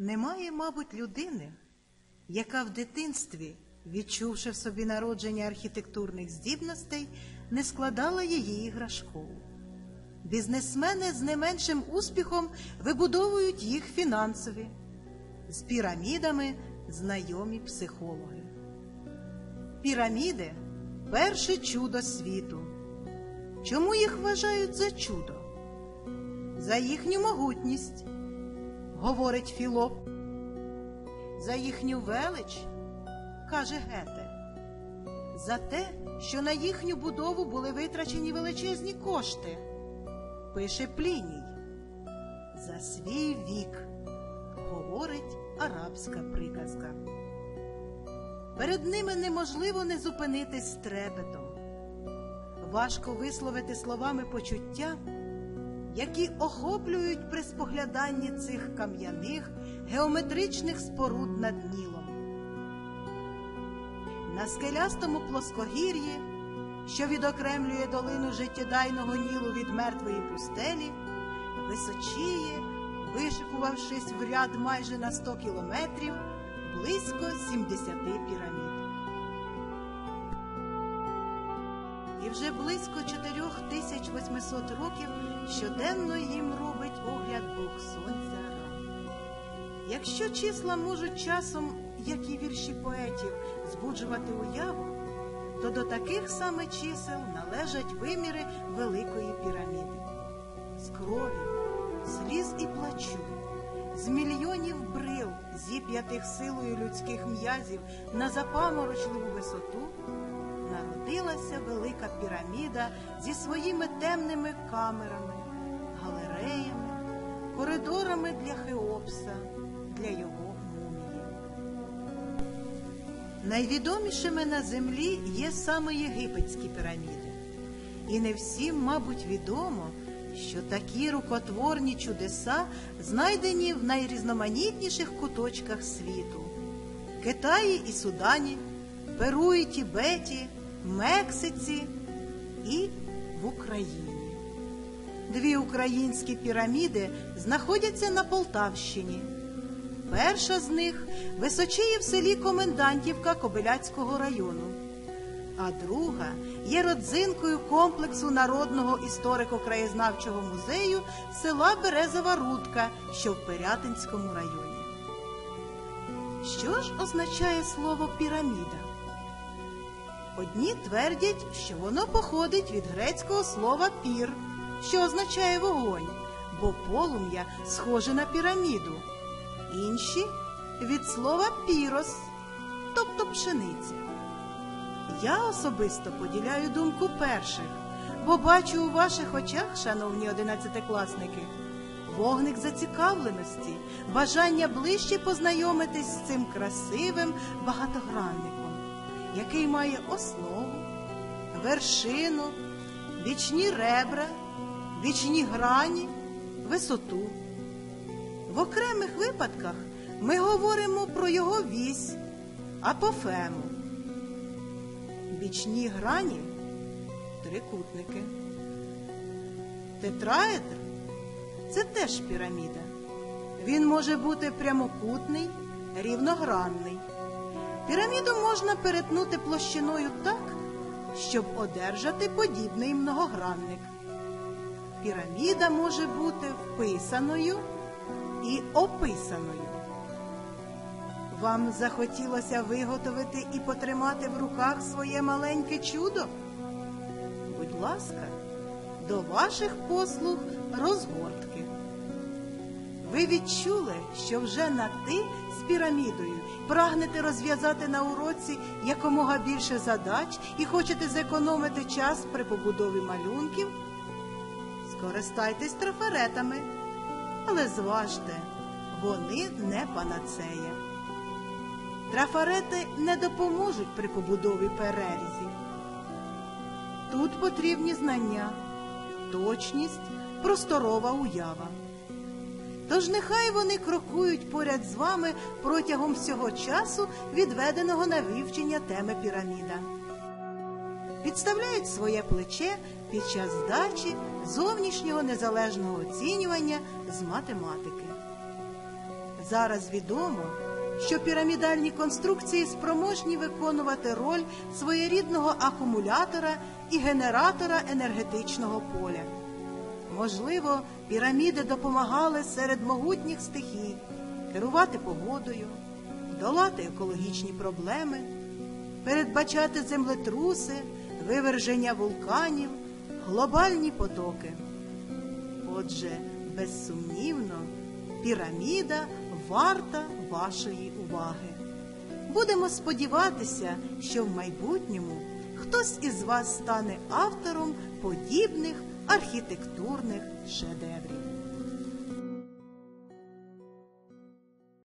Немає, мабуть, людини, яка в дитинстві, відчувши в собі народження архітектурних здібностей, не складала її іграшкову. Бізнесмени з не меншим успіхом вибудовують їх фінансові, з пірамідами знайомі психологи. Піраміди перше чудо світу. Чому їх вважають за чудо? За їхню могутність, говорить Філоп. За їхню велич, каже Гете. За те, що на їхню будову були витрачені величезні кошти, пише Пліній. За свій вік, говорить арабська приказка. Перед ними неможливо не зупинитись трепетом. Важко висловити словами почуття, які охоплюють при спогляданні цих кам'яних геометричних споруд над Нілом. На скелястому плоскогір'ї, що відокремлює долину життєдайного Нілу від мертвої пустелі, височіє, вишикувавшись в ряд майже на 100 кілометрів, близько 70 пірамід. Вже близько 4800 років щоденно їм робить огляд Бог Сонця Ра. Якщо числа можуть часом, як і вірші поетів, збуджувати уяву, то до таких саме чисел належать виміри Великої піраміди. З крові, сліз і плачу, з мільйонів брил, зіп'ятих силою людських м'язів на запаморочливу висоту, народилася велика піраміда зі своїми темними камерами, галереями, коридорами для Хеопса, для його мумії. Найвідомішими на землі є саме єгипетські піраміди. І не всім, мабуть, відомо, що такі рукотворні чудеса знайдені в найрізноманітніших куточках світу Китаї і Судані, Перу і Тібеті, Мексиці і в Україні. Дві українські піраміди знаходяться на Полтавщині. Перша з них височіє в селі Комендантівка Кобиляцького району, а друга є родзинкою комплексу Народного історико-краєзнавчого музею села Березова Рудка, що в Пирятинському районі. Що ж означає слово піраміда? Одні твердять, що воно походить від грецького слова пір, що означає вогонь, бо полум'я схоже на піраміду. Інші від слова пірос, тобто пшениця. Я особисто поділяю думку перших, бо бачу у ваших очах, шановні одинадцятикласники, вогник зацікавленості, бажання ближче познайомитись з цим красивим багатогранником, який має основу, вершину, бічні ребра, бічні грані, висоту. В окремих випадках ми говоримо про його вісь, апофему. Бічні грані трикутники. Тетраедр це теж піраміда. Він може бути прямокутний, рівногранний. Піраміду можна перетнути площиною так, щоб одержати подібний многогранник. Піраміда може бути вписаною і описаною. Вам захотілося виготовити і потримати в руках своє маленьке чудо? Будь ласка, до ваших послуг розгортки. Ви відчули, що вже на ти з пірамідою прагнете розв'язати на уроці якомога більше задач і хочете зекономити час при побудові малюнків? Скористайтесь трафаретами, але зважте, вони не панацея. Трафарети не допоможуть при побудові перерізів. Тут потрібні знання, точність, просторова уява. Тож нехай вони крокують поряд з вами протягом всього часу, відведеного на вивчення теми піраміда. Підставляють своє плече під час здачі зовнішнього незалежного оцінювання з математики. Зараз відомо, що пірамідальні конструкції спроможні виконувати роль своєрідного акумулятора і генератора енергетичного поля. Можливо, піраміди допомагали серед могутніх стихій керувати погодою, долати екологічні проблеми, передбачати землетруси, виверження вулканів, глобальні потоки. Отже, безсумнівно, піраміда варта вашої уваги. Будемо сподіватися, що в майбутньому хтось із вас стане автором подібних архітектурних шедеврів.